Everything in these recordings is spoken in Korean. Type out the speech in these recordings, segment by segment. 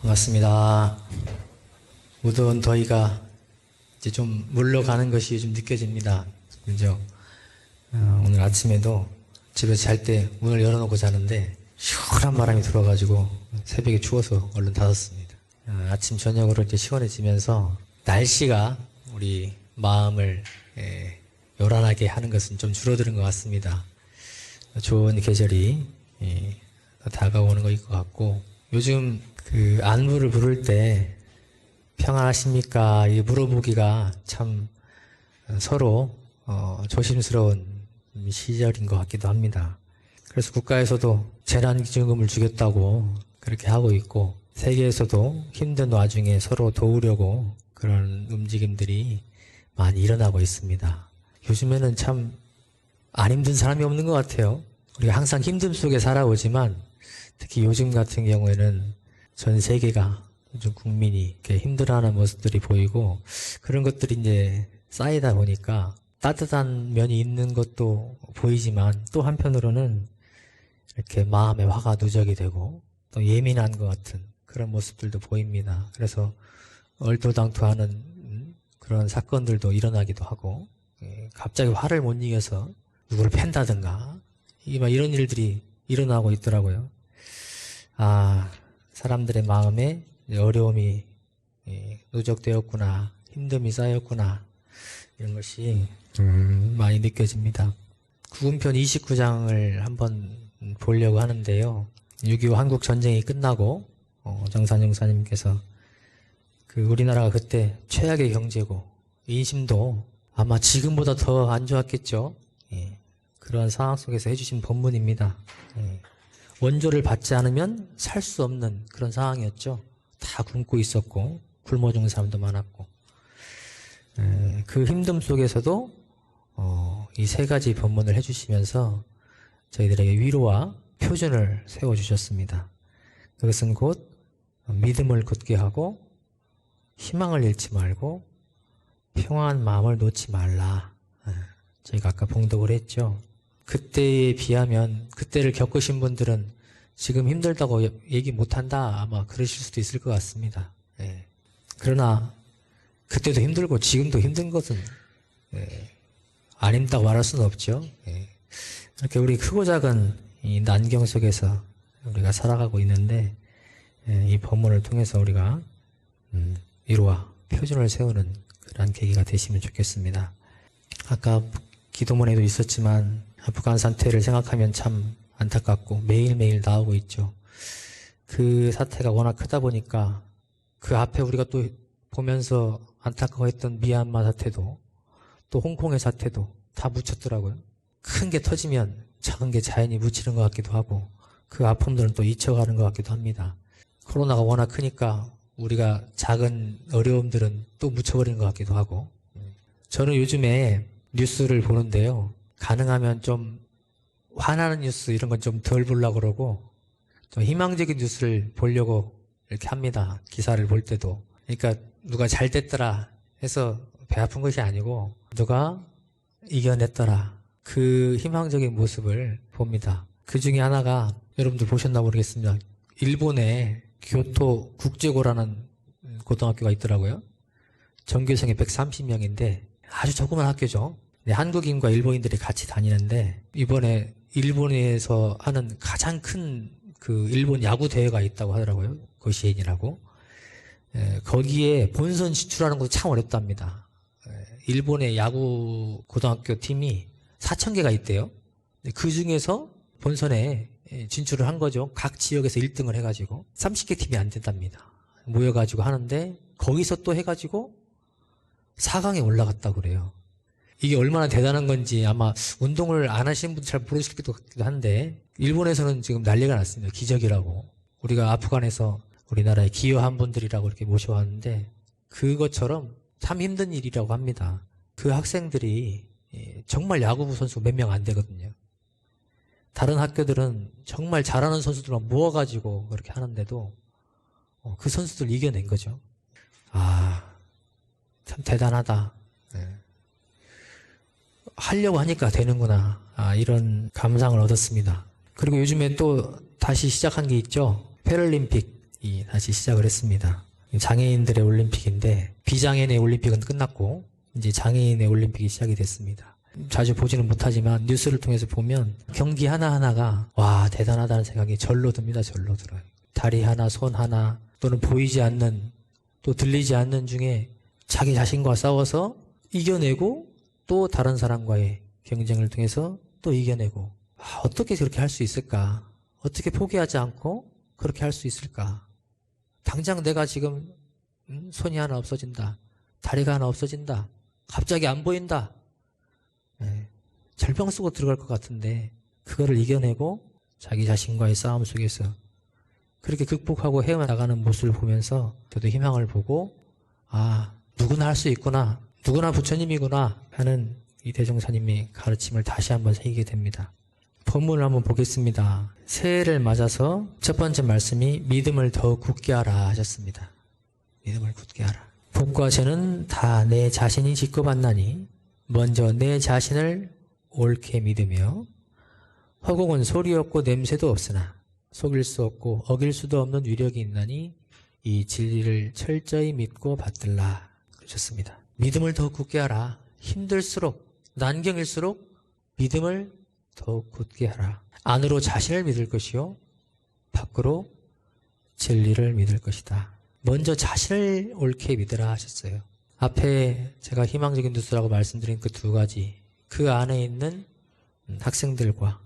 반갑습니다. 무더운 더위가 이제 좀 물러가는 것이 좀 느껴집니다. 그죠? 어, 오늘 아침에도 집에서 잘 때 문을 열어놓고 자는데 시원한 바람이 들어가지고 새벽에 추워서 얼른 닫았습니다. 어, 아침 저녁으로 이제 시원해지면서 날씨가 우리 마음을 예, 요란하게 하는 것은 좀 줄어드는 것 같습니다. 좋은 계절이 예, 다가오는 것 같고 요즘 그 안부를 부를 때 평안하십니까? 이 물어보기가 참 서로 어, 조심스러운 시절인 것 같기도 합니다. 그래서 국가에서도 재난기준금을 주겠다고 그렇게 하고 있고 세계에서도 힘든 와중에 서로 도우려고 그런 움직임들이 많이 일어나고 있습니다. 요즘에는 참 안 힘든 사람이 없는 것 같아요. 우리가 항상 힘듦 속에 살아오지만 특히 요즘 같은 경우에는 전 세계가 요즘 국민이 힘들어하는 모습들이 보이고 그런 것들이 이제 쌓이다 보니까 따뜻한 면이 있는 것도 보이지만 또 한편으로는 이렇게 마음의 화가 누적이 되고 또 예민한 것 같은 그런 모습들도 보입니다. 그래서 얼토당토하는 음, 그런 사건들도 일어나기도 하고 예, 갑자기 화를 못 이겨서 누구를 팬다든가 이런 일들이 일어나고 있더라고요. 아 사람들의 마음에 어려움이 예, 누적되었구나 힘듦이 쌓였구나 이런 것이 음, 많이 느껴집니다. 구은편 29장을 한번 보려고 하는데요. 6.25 한국 전쟁이 끝나고 어, 정산 용사님께서 그 우리나라가 그때 최악의 경제고 인심도 아마 지금보다 더 안 좋았겠죠. 예, 그런 상황 속에서 해주신 본문입니다. 예, 원조를 받지 않으면 살 수 없는 그런 상황이었죠. 다 굶고 있었고 굶어 죽는 사람도 많았고 에, 그 힘듦 속에서도 어, 이 세 가지 본문을 해주시면서 저희들에게 위로와 표준을 세워주셨습니다. 그것은 곧 믿음을 굳게 하고 희망을 잃지 말고 평안한 마음을 놓지 말라. 에, 저희가 아까 봉독을 했죠. 그때에 비하면 그때를 겪으신 분들은 지금 힘들다고 얘기 못한다 아마 그러실 수도 있을 것 같습니다. 예. 그러나 그때도 힘들고 지금도 힘든 것은 예, 안 힘들다고 말할 수는 없죠. 예. 이렇게 우리 크고 작은 이 난경 속에서 우리가 살아가고 있는데 예, 이 법문을 통해서 우리가 음, 위로와 표준을 세우는 그런 계기가 되시면 좋겠습니다. 아까 기도문에도 있었지만 아프간 사태를 생각하면 참 안타깝고 매일매일 나오고 있죠. 그 사태가 워낙 크다 보니까 그 앞에 우리가 또 보면서 안타까워했던 미얀마 사태도 또 홍콩의 사태도 다 묻혔더라고요. 큰 게 터지면 작은 게 자연히 묻히는 것 같기도 하고 그 아픔들은 또 잊혀가는 것 같기도 합니다. 코로나가 워낙 크니까 우리가 작은 어려움들은 또 묻혀버리는 것 같기도 하고 저는 요즘에 뉴스를 보는데요. 가능하면 좀 화나는 뉴스 이런 건 좀 덜 보려고 그러고 좀 희망적인 뉴스를 보려고 이렇게 합니다. 기사를 볼 때도. 그러니까 누가 잘 됐더라 해서 배 아픈 것이 아니고 누가 이겨냈더라. 그 희망적인 모습을 봅니다. 그 중에 하나가 여러분들 보셨나 모르겠습니다. 일본에 교토 국제고라는 고등학교가 있더라고요. 전교생이 130명인데 아주 조그만 학교죠. 네, 한국인과 일본인들이 같이 다니는데 이번에 일본에서 하는 가장 큰 그 일본 야구 대회가 있다고 하더라고요. 고시엔이라고. 에, 거기에 본선 진출하는 것도 참 어렵답니다. 에, 일본의 야구 고등학교 팀이 4천 개가 있대요. 그 중에서 본선에 진출을 한 거죠. 각 지역에서 1등을 해가지고 30개 팀이 안 된답니다. 모여가지고 하는데 거기서 또 해가지고 4강에 올라갔다고 그래요. 이게 얼마나 대단한 건지 아마 운동을 안 하시는 분들 잘 모르실 것 같기도 한데 일본에서는 지금 난리가 났습니다. 기적이라고. 우리가 아프간에서 우리나라에 기여한 분들이라고 이렇게 모셔왔는데 그것처럼 참 힘든 일이라고 합니다. 그 학생들이 예, 정말 야구부 선수 몇 명 안 되거든요. 다른 학교들은 정말 잘하는 선수들만 모아가지고 그렇게 하는데도 어, 그 선수들 이겨낸 거죠. 아, 참 대단하다. 네. 하려고 하니까 되는구나. 아, 이런 감상을 얻었습니다. 그리고 요즘에 또 다시 시작한 게 있죠. 패럴림픽 이 다시 시작을 했습니다. 장애인들의 올림픽인데 비장애인의 올림픽은 끝났고 이제 장애인의 올림픽이 시작이 됐습니다. 자주 보지는 못하지만 뉴스를 통해서 보면 경기 하나하나가 와 대단하다는 생각이 절로 듭니다. 절로 들어요. 다리 하나, 손 하나 또는 보이지 않는 또 들리지 않는 중에 자기 자신과 싸워서 이겨내고 또 다른 사람과의 경쟁을 통해서 또 이겨내고 아, 어떻게 그렇게 할 수 있을까? 어떻게 포기하지 않고 그렇게 할 수 있을까? 당장 내가 지금 음, 손이 하나 없어진다. 다리가 하나 없어진다. 갑자기 안 보인다. 예, 절병 쓰고 들어갈 것 같은데 그거를 이겨내고 자기 자신과의 싸움 속에서 그렇게 극복하고 헤어나가는 모습을 보면서 저도 희망을 보고 아 누구나 할 수 있구나 누구나 부처님이구나 하는 이 대종사님의 가르침을 다시 한번 새기게 됩니다. 본문을 한번 보겠습니다. 새해를 맞아서 첫 번째 말씀이 믿음을 더욱 굳게 하라 하셨습니다. 믿음을 굳게 하라. 복과 죄는 다 내 자신이 짓고 받나니 먼저 내 자신을 옳게 믿으며 허공은 소리 없고 냄새도 없으나 속일 수 없고 어길 수도 없는 위력이 있나니 이 진리를 철저히 믿고 받들라 그러셨습니다. 믿음을 더욱 굳게 하라. 힘들수록 난경일수록 믿음을 더욱 굳게 하라. 안으로 자신을 믿을 것이요 밖으로 진리를 믿을 것이다. 먼저 자신을 옳게 믿으라 하셨어요. 앞에 제가 희망적인 뉴스라고 말씀드린 그 두 가지 그 안에 있는 음, 학생들과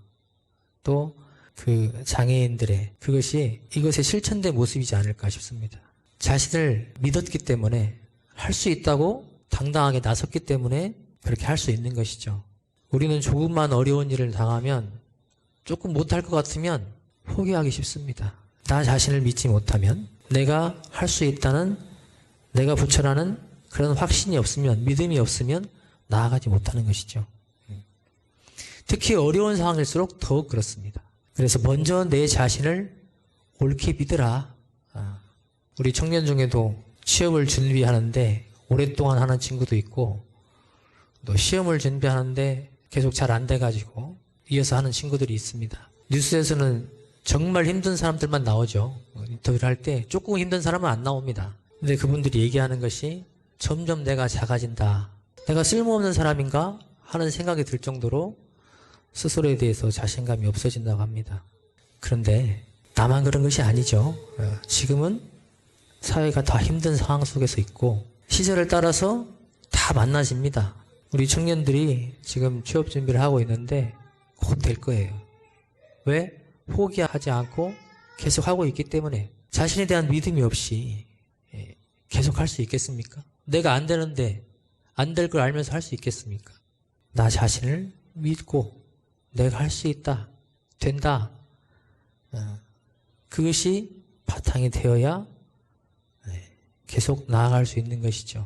또 그 장애인들의 그것이 이것의 실천된 모습이지 않을까 싶습니다. 자신을 믿었기 때문에 할 수 있다고 당당하게 나섰기 때문에 그렇게 할 수 있는 것이죠. 우리는 조금만 어려운 일을 당하면 조금 못할 것 같으면 포기하기 쉽습니다. 나 자신을 믿지 못하면 내가 할 수 있다는 내가 부처라는 그런 확신이 없으면 믿음이 없으면 나아가지 못하는 것이죠. 특히 어려운 상황일수록 더욱 그렇습니다. 그래서 먼저 내 자신을 옳게 믿으라. 아, 우리 청년 중에도 취업을 준비하는데 오랫동안 하는 친구도 있고 또 시험을 준비하는데 계속 잘 안 돼가지고 이어서 하는 친구들이 있습니다. 뉴스에서는 정말 힘든 사람들만 나오죠. 인터뷰를 할 때 조금 힘든 사람은 안 나옵니다. 근데 그분들이 얘기하는 것이 점점 내가 작아진다. 내가 쓸모없는 사람인가 하는 생각이 들 정도로 스스로에 대해서 자신감이 없어진다고 합니다. 그런데 나만 그런 것이 아니죠. 어, 지금은 사회가 다 힘든 상황 속에서 있고 시절을 따라서 다 만나집니다. 우리 청년들이 지금 취업 준비를 하고 있는데 곧 될 거예요. 왜? 포기하지 않고 계속 하고 있기 때문에 자신에 대한 믿음이 없이 예, 계속 할 수 있겠습니까? 내가 안 되는데 안 될 걸 알면서 할 수 있겠습니까? 나 자신을 믿고 내가 할 수 있다, 된다. 어, 그것이 바탕이 되어야 네, 계속 나아갈 수 있는 것이죠.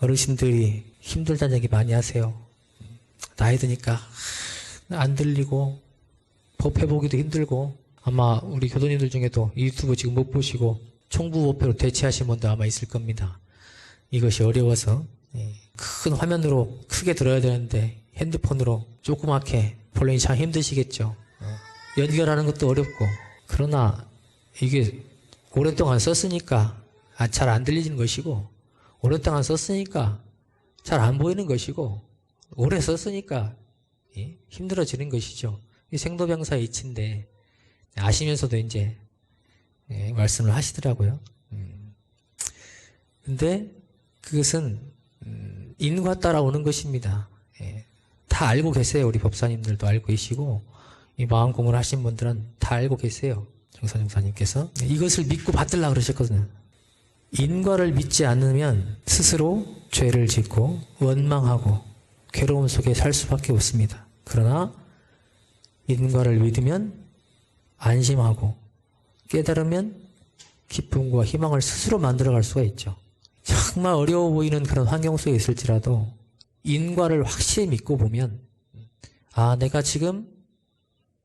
어르신들이 힘들다는 얘기 많이 하세요. 나이 드니까 안 들리고 법해보기도 힘들고 아마 우리 교도님들 중에도 유튜브 지금 못 보시고 총부 법회로 대체하신 분도 아마 있을 겁니다. 이것이 어려워서 예, 큰 화면으로 크게 들어야 되는데 핸드폰으로 조그맣게 보려니 참 힘드시겠죠. 어, 연결하는 것도 어렵고 그러나 이게 오랫동안 썼으니까 아, 잘 안 들리는 것이고 오랫동안 썼으니까 잘 안 보이는 것이고 오래 썼으니까 예, 힘들어지는 것이죠. 이 생도병사의 이치인데 아시면서도 이제 예, 말씀을 하시더라고요. 음. 근데 그것은 음, 인과 따라오는 것입니다. 예. 다 알고 계세요. 우리 법사님들도 알고 계시고 이 마음 공부를 하신 분들은 다 알고 계세요. 정사정사님께서 이것을 믿고 받들라 그러셨거든요. 인과를 믿지 않으면 스스로 죄를 짓고 원망하고 괴로움 속에 살 수밖에 없습니다. 그러나 인과를 믿으면 안심하고 깨달으면 기쁨과 희망을 스스로 만들어갈 수가 있죠. 정말 어려워 보이는 그런 환경 속에 있을지라도 인과를 확실히 믿고 보면 아 내가 지금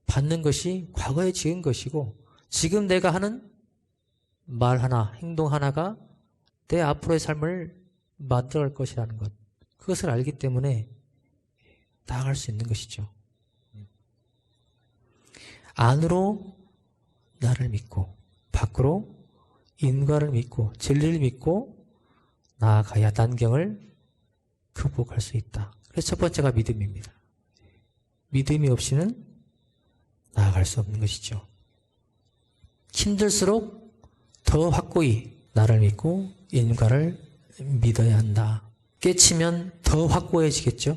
받는 것이 과거에 지은 것이고 지금 내가 하는 말 하나 행동 하나가 내 앞으로의 삶을 만들어갈 것이라는 것 그것을 알기 때문에 나아갈 수 있는 것이죠. 안으로 나를 믿고 밖으로 인과를 믿고 진리를 믿고 나아가야 난경을 극복할 수 있다. 그래서 첫 번째가 믿음입니다. 믿음이 없이는 나아갈 수 없는 것이죠. 힘들수록 더 확고히 나를 믿고 인과를 믿어야 한다. 깨치면 더 확고해지겠죠.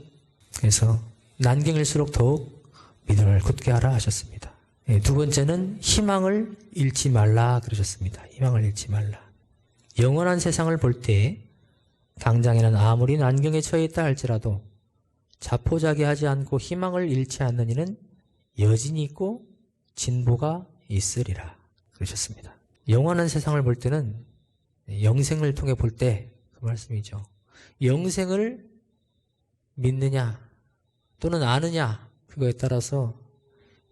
그래서 난경일수록 더욱 믿음을 굳게 하라 하셨습니다. 예, 두 번째는 희망을 잃지 말라 그러셨습니다. 희망을 잃지 말라. 영원한 세상을 볼 때 당장에는 아무리 난경에 처해 있다 할지라도 자포자기하지 않고 희망을 잃지 않는 이는 여진이 있고 진보가 있으리라 그러셨습니다. 영원한 세상을 볼 때는 영생을 통해 볼 때 그 말씀이죠. 영생을 믿느냐 또는 아느냐 그거에 따라서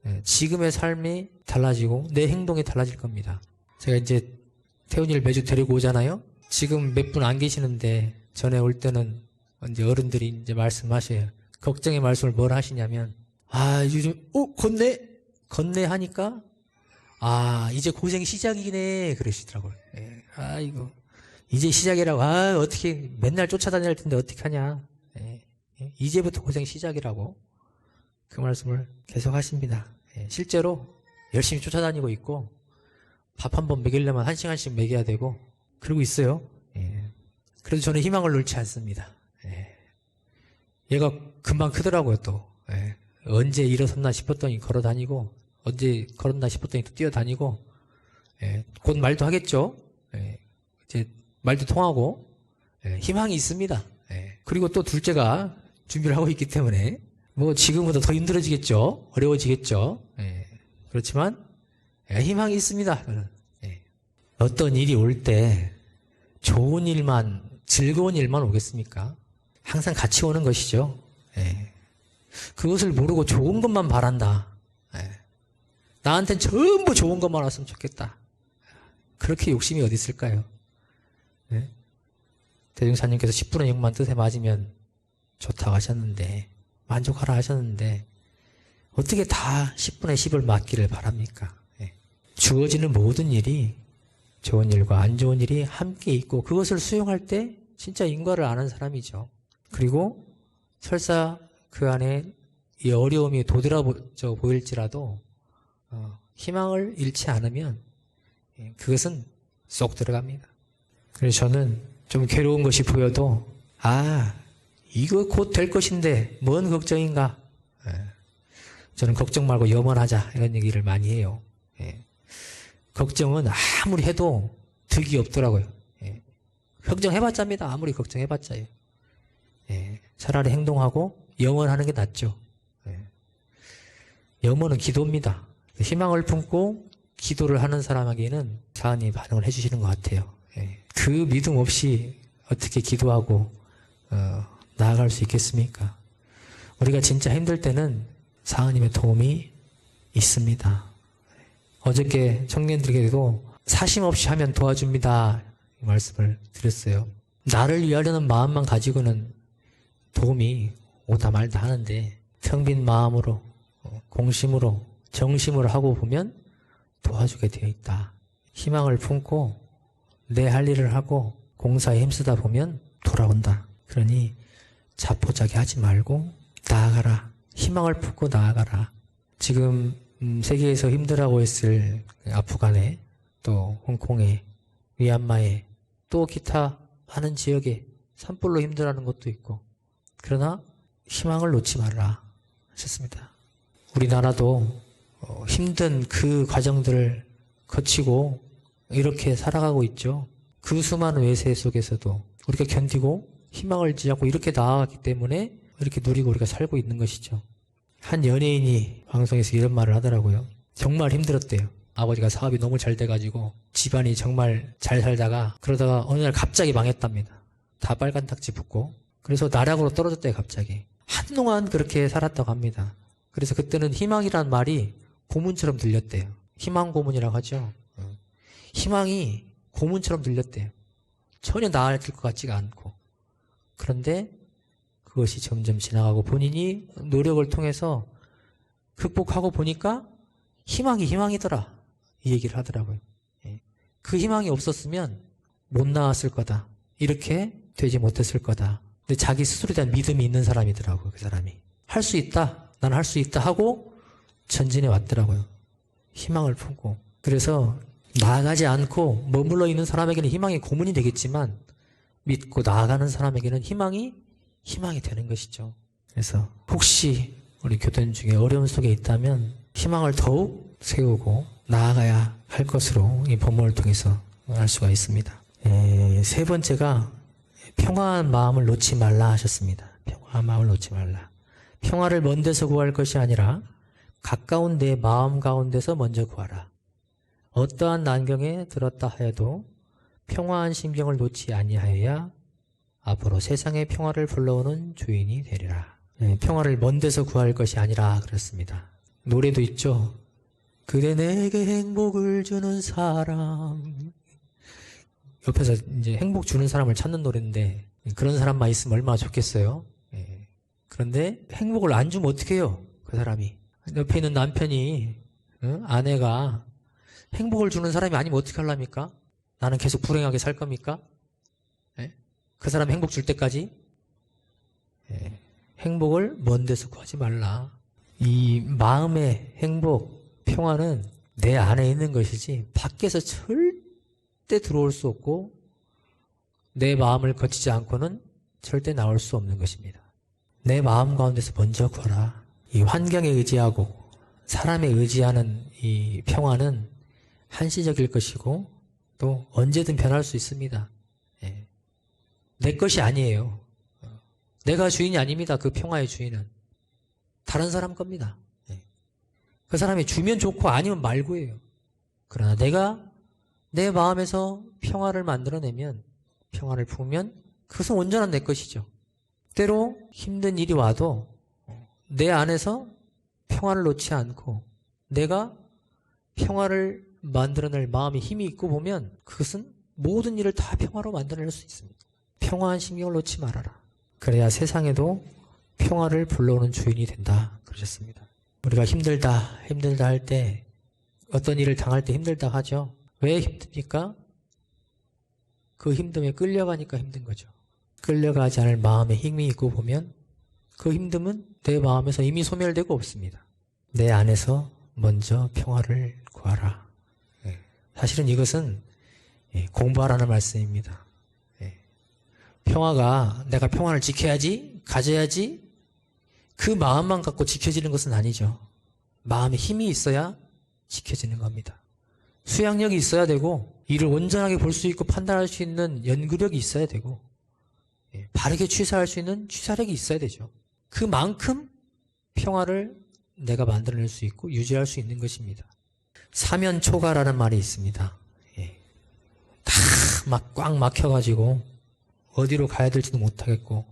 예, 지금의 삶이 달라지고 내 행동이 달라질 겁니다. 제가 이제 태훈이를 매주 데리고 오잖아요. 지금 몇 분 안 계시는데 전에 올 때는 이제 어른들이 이제 말씀하셔요. 걱정의 말씀을 뭘 하시냐면 아 요즘 어 건네 건네 하니까 아 이제 고생 시작이네 그러시더라고요. 예, 아 이거 이제 시작이라고 아 어떻게 맨날 쫓아다녀야 할 텐데 어떻게 하냐. 예, 예, 이제부터 고생 시작이라고 그 말씀을 계속 하십니다. 예, 실제로 열심히 쫓아다니고 있고 밥 한 번 먹이려면 한 시간씩 먹여야 되고 그러고 있어요. 예. 그래도 저는 희망을 놓지 않습니다. 예. 얘가 금방 크더라고요 또. 예. 언제 일어섰나 싶었더니 걸어 다니고 언제 걸었나 싶었더니 또 뛰어다니고 예. 곧 말도 하겠죠. 예. 이제 말도 통하고 예. 희망이 있습니다. 예. 그리고 또 둘째가 준비를 하고 있기 때문에 뭐 지금보다 더 힘들어지겠죠. 어려워지겠죠. 예. 그렇지만 예, 희망이 있습니다. 어떤 일이 올 때 좋은 일만 즐거운 일만 오겠습니까? 항상 같이 오는 것이죠. 예. 그것을 모르고 좋은 것만 바란다. 예. 나한텐 전부 좋은 것만 왔으면 좋겠다. 그렇게 욕심이 어디 있을까요? 예? 대중사님께서 10분의 6만 뜻에 맞으면 좋다고 하셨는데 만족하라 하셨는데 어떻게 다 10분의 10을 맞기를 바랍니까? 예. 주어지는 모든 일이 좋은 일과 안 좋은 일이 함께 있고 그것을 수용할 때 진짜 인과를 아는 사람이죠. 그리고 설사 그 안에 이 어려움이 도드라져 보일지라도 어, 희망을 잃지 않으면 예, 그것은 쏙 들어갑니다. 그래서 저는 좀 괴로운 것이 보여도 아 이거 곧 될 것인데 뭔 걱정인가? 예. 저는 걱정 말고 염원하자 이런 얘기를 많이 해요. 예. 걱정은 아무리 해도 득이 없더라고요. 예. 걱정해봤자입니다. 아무리 걱정해봤자요. 예. 차라리 행동하고 염원하는 게 낫죠. 예. 염원은 기도입니다. 희망을 품고 기도를 하는 사람에게는 사은이 반응을 해주시는 것 같아요. 예. 그 믿음 없이 어떻게 기도하고 어, 나아갈 수 있겠습니까? 우리가 진짜 힘들 때는 사은님의 도움이 있습니다. 어저께 청년들에게도 사심 없이 하면 도와줍니다. 이 말씀을 드렸어요. 나를 위하려는 마음만 가지고는 도움이 오다 말다 하는데 텅빈 마음으로 어, 공심으로 정심으로 하고 보면 도와주게 되어 있다. 희망을 품고 내 할 일을 하고 공사에 힘쓰다 보면 돌아온다. 그러니 자포자기 하지 말고 나아가라. 희망을 품고 나아가라. 지금 음, 세계에서 힘들어하고 있을 아프간에 또 홍콩에 미얀마에 또 기타 많은 지역에 산불로 힘들어하는 것도 있고 그러나 희망을 놓지 말라 하셨습니다. 우리나라도 어, 힘든 그 과정들을 거치고 이렇게 살아가고 있죠. 그 수많은 외세 속에서도 우리가 견디고 희망을 잃지 않고 이렇게 나아갔기 때문에 이렇게 누리고 우리가 살고 있는 것이죠. 한 연예인이 방송에서 이런 말을 하더라고요. 정말 힘들었대요. 아버지가 사업이 너무 잘 돼가지고 집안이 정말 잘 살다가 그러다가 어느 날 갑자기 망했답니다. 다 빨간 탁지 붙고 그래서 나락으로 떨어졌대요 갑자기. 한동안 그렇게 살았다고 합니다. 그래서 그때는 희망이란 말이 고문처럼 들렸대요. 희망 고문이라고 하죠. 어. 희망이 고문처럼 들렸대요. 전혀 나아질 것 같지가 않고. 그런데 그것이 점점 지나가고 본인이 노력을 통해서 극복하고 보니까 희망이 희망이더라. 이 얘기를 하더라고요. 예. 그 희망이 없었으면 못 나왔을 거다. 이렇게 되지 못했을 거다. 근데 자기 스스로에 대한 믿음이 있는 사람이더라고요, 그 사람이. 할 수 있다. 난 할 수 있다 하고 전진해 왔더라고요. 희망을 품고. 그래서 나아가지 않고 머물러 있는 사람에게는 희망이 고문이 되겠지만 믿고 나아가는 사람에게는 희망이 희망이 되는 것이죠. 그래서 혹시 우리 교단 중에 어려움 속에 있다면 희망을 더욱 세우고 나아가야 할 것으로 이 본문을 통해서 알 수가 있습니다. 에, 세 번째가 평화한 마음을 놓지 말라 하셨습니다. 평화한 마음을 놓지 말라. 평화를 먼 데서 구할 것이 아니라 가까운 내 마음 가운데서 먼저 구하라. 어떠한 난경에 들었다 하여도 평화한 심경을 놓지 아니하여야 앞으로 세상의 평화를 불러오는 주인이 되리라. 네, 평화를 먼 데서 구할 것이 아니라 그렇습니다. 노래도 있죠. 그대 내게 행복을 주는 사람. 옆에서 이제 행복 주는 사람을 찾는 노래인데 그런 사람만 있으면 얼마나 좋겠어요. 예. 그런데 행복을 안 주면 어떻게 해요? 그 사람이. 옆에 있는 남편이 응? 아내가 행복을 주는 사람이 아니면 어떻게 하랍니까? 나는 계속 불행하게 살 겁니까? 예? 그 사람 행복 줄 때까지 예. 행복을 먼 데서 구하지 말라. 이 마음의 행복, 평화는 내 안에 있는 것이지 밖에서 절대 들어올 수 없고 내 마음을 거치지 않고는 절대 나올 수 없는 것입니다. 내 마음 가운데서 먼저 구하라. 이 환경에 의지하고 사람에 의지하는 이 평화는 한시적일 것이고 또 언제든 변할 수 있습니다. 예. 내 것이 아니에요. 어. 내가 주인이 아닙니다. 그 평화의 주인은 다른 사람 겁니다. 예. 그 사람이 주면 좋고 아니면 말고예요. 그러나 내가 내 마음에서 평화를 만들어내면 평화를 품으면 그것은 온전한 내 것이죠. 때로 힘든 일이 와도 내 안에서 평화를 놓지 않고 내가 평화를 만들어낼 마음이 힘이 있고 보면 그것은 모든 일을 다 평화로 만들어낼 수 있습니다. 평화한 신경을 놓지 말아라. 그래야 세상에도 평화를 불러오는 주인이 된다. 그러셨습니다. 우리가 힘들다, 힘들다 할 때 어떤 일을 당할 때 힘들다 하죠. 왜 힘듭니까? 그 힘듦에 끌려가니까 힘든 거죠. 끌려가지 않을 마음에 힘이 있고 보면 그 힘듦은 내 마음에서 이미 소멸되고 없습니다. 내 안에서 먼저 평화를 구하라. 예. 사실은 이것은 예, 공부하라는 말씀입니다. 예. 평화가 내가 평화를 지켜야지, 가져야지, 그 마음만 갖고 지켜지는 것은 아니죠. 마음에 힘이 있어야 지켜지는 겁니다. 수양력이 있어야 되고, 이를 온전하게 볼 수 있고 판단할 수 있는 연구력이 있어야 되고, 예, 바르게 취사할 수 있는 취사력이 있어야 되죠. 그만큼 평화를 내가 만들어낼 수 있고 유지할 수 있는 것입니다. 사면초가라는 말이 있습니다. 예. 다막 꽉 막혀가지고 어디로 가야 될지도 못하겠고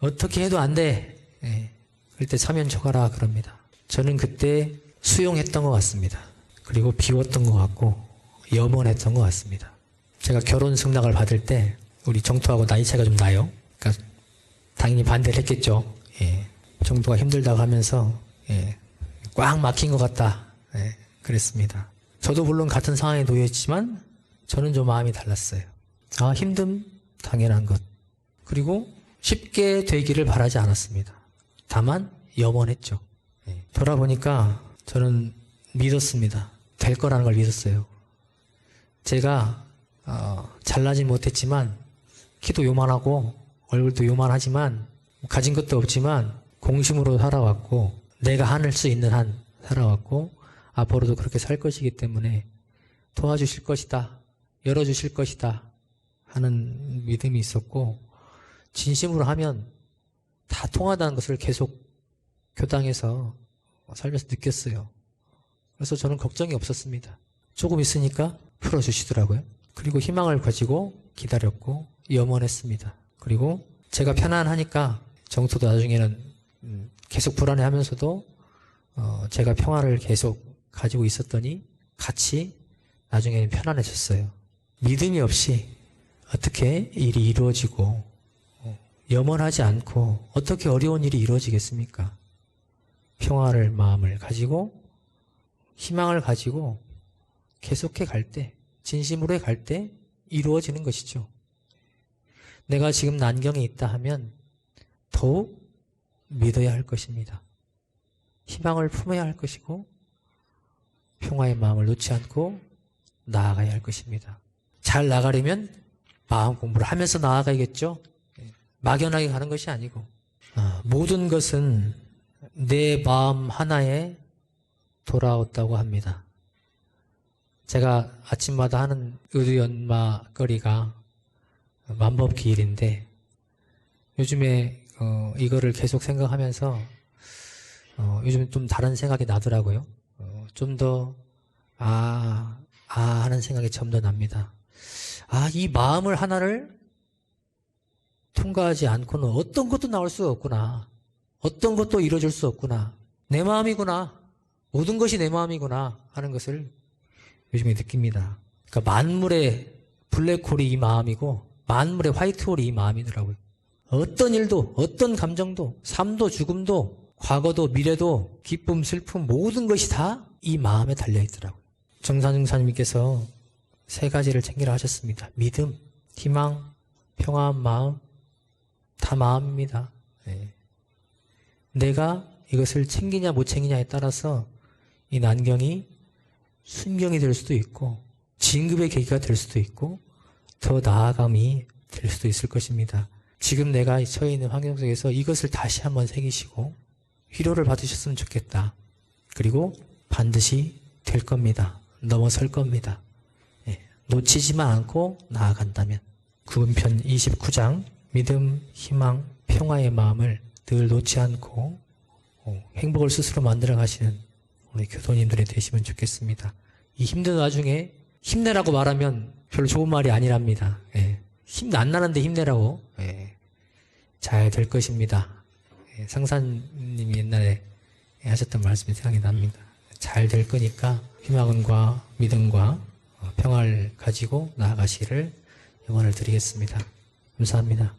어떻게 해도 안 돼. 예. 그럴 때 사면초가라 그럽니다. 저는 그때 수용했던 것 같습니다. 그리고 비웠던 것 같고 염원했던 것 같습니다. 제가 결혼 승낙을 받을 때 우리 정토하고 나이 차이가 좀 나요. 그러니까 당연히 반대를 했겠죠. 예. 정도가 힘들다고 하면서 예. 꽉 막힌 것 같다. 예. 그랬습니다. 저도 물론 같은 상황에 놓여있지만 저는 좀 마음이 달랐어요. 아 힘듦 당연한 것. 그리고 쉽게 되기를 바라지 않았습니다. 다만 염원했죠. 예. 돌아보니까 저는 믿었습니다. 될 거라는 걸 믿었어요. 제가 어, 잘나진 못했지만 키도 요만하고 얼굴도 요만하지만 가진 것도 없지만 공심으로 살아왔고 내가 하늘 수 있는 한 살아왔고 앞으로도 그렇게 살 것이기 때문에 도와주실 것이다 열어주실 것이다 하는 믿음이 있었고 진심으로 하면 다 통하다는 것을 계속 교당에서 살면서 느꼈어요. 그래서 저는 걱정이 없었습니다. 조금 있으니까 풀어주시더라고요. 그리고 희망을 가지고 기다렸고 염원했습니다. 그리고 제가 편안하니까 정토도 나중에는 음, 계속 불안해하면서도 어, 제가 평화를 계속 가지고 있었더니 같이 나중에는 편안해졌어요. 믿음이 없이 어떻게 일이 이루어지고 어, 염원하지 않고 어떻게 어려운 일이 이루어지겠습니까? 평화를 마음을 가지고 희망을 가지고 계속해 갈 때 진심으로 갈때 이루어지는 것이죠. 내가 지금 난경에 있다 하면 더욱 믿어야 할 것입니다. 희망을 품어야 할 것이고 평화의 마음을 놓지 않고 나아가야 할 것입니다. 잘 나가려면 마음 공부를 하면서 나아가야겠죠. 막연하게 가는 것이 아니고 아, 모든 것은 내 마음 하나에 돌아왔다고 합니다. 제가 아침마다 하는 의연마거리가 만법 기일인데 요즘에 어, 이거를 계속 생각하면서 어, 요즘 좀 다른 생각이 나더라고요. 어, 좀더 아, 아 하는 생각이 좀더 납니다. 아, 이 마음을 하나를 통과하지 않고는 어떤 것도 나올 수가 없구나. 어떤 것도 이루어질 수 없구나. 내 마음이구나. 모든 것이 내 마음이구나 하는 것을 요즘에 느낍니다. 그러니까 만물의 블랙홀이 이 마음이고 만물의 화이트홀이 이 마음이더라고요. 어떤 일도 어떤 감정도 삶도 죽음도 과거도 미래도 기쁨 슬픔 모든 것이 다 이 마음에 달려 있더라고요. 정산증사님께서 세 가지를 챙기라 하셨습니다. 믿음, 희망, 평화한 마음 다 마음입니다. 네. 내가 이것을 챙기냐 못 챙기냐에 따라서 이 난경이 순경이 될 수도 있고 진급의 계기가 될 수도 있고 더 나아감이 될 수도 있을 것입니다. 지금 내가 처해 있는 환경 속에서 이것을 다시 한번 새기시고 위로를 받으셨으면 좋겠다. 그리고 반드시 될 겁니다. 넘어설 겁니다. 예, 놓치지만 않고 나아간다면 구은편 29장 믿음, 희망, 평화의 마음을 늘 놓지 않고 어, 행복을 스스로 만들어 가시는 우리 교도님들이 되시면 좋겠습니다. 이 힘든 와중에 힘내라고 말하면 별로 좋은 말이 아니랍니다. 예. 힘안 나는데 힘내라고 예. 잘 될 것입니다. 예, 상사님이 옛날에 하셨던 말씀이 생각이 납니다. 잘 될 거니까 희망과 믿음과 어, 평화를 가지고 나아가시를 영원을 드리겠습니다. 감사합니다.